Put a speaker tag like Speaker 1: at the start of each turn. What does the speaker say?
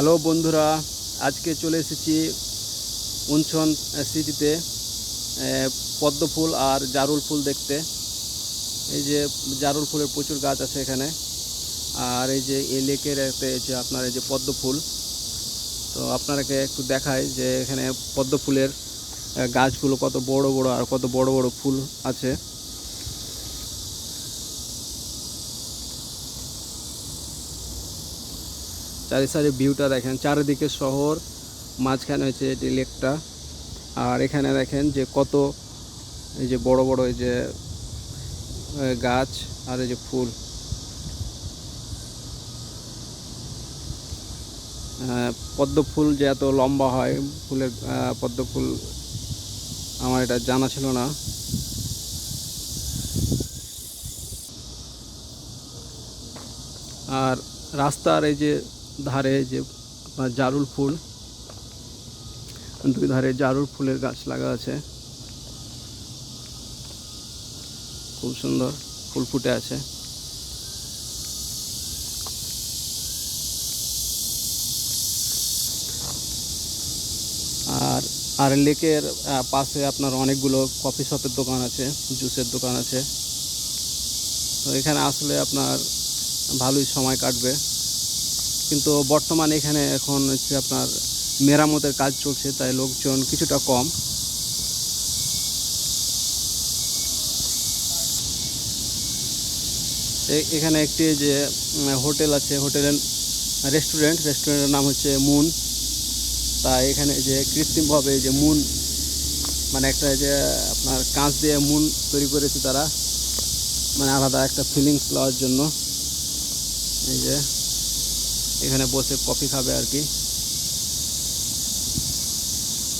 Speaker 1: Hello বন্ধুরা আজকে চলে এসেছি উনছন সিটিতে আহ, পদ্ম ফুল আর জারুল ফুল দেখতে। এই যে জারুল ফুলের প্রচুর গাছ আছে এখানে। আর এই যে এই লেকের যে আপনার এই যে পদ্ম ফুল তো আপনারাকে একটু দেখায় যে এখানে পদ্ম ফুলের গাছগুলো কত বড় বড় আর কত বড় বড় ফুল আছে। চারি সারি ভিউটা দেখেন, চারিদিকে শহর, মাঝখানে হচ্ছে এটি লেকটা। আর এখানে দেখেন যে কত, এই যে বড় বড় এই যে গাছ আর এই যে ফুল। পদ্ম ফুল যে এত লম্বা হয়, ফুলের পদ্ম ফুল আমার এটা জানা ছিল না। আর রাস্তার এই যে ধারে যে আপনার জারুল ফুল, দুই ধারে জারুল ফুলের গাছ লাগা আছে। খুব সুন্দর ফুল ফুটে আছে। আর আর লেকের পাশে আপনার অনেকগুলো কফি শপের দোকান আছে, জুসের দোকান আছে। তো এখানে আসলে আপনার ভালোই সময় কাটবে। কিন্তু বর্তমানে এখানে এখন হচ্ছে আপনার মেরামতের কাজ চলছে, তাই লোকজন কিছুটা কম। এখানে একটি যে হোটেল আছে, হোটেলের রেস্টুরেন্ট, রেস্টুরেন্টের নাম হচ্ছে মুন। তা এখানে যে কৃত্রিমভাবে যে মুন মানে একটা যে আপনার কাঁচ দিয়ে মুন তৈরি করেছে তারা মানে আলাদা একটা ফিলিংস পাওয়ার জন্য। এই যে। এখানে বসে কফি খাবে আর কি।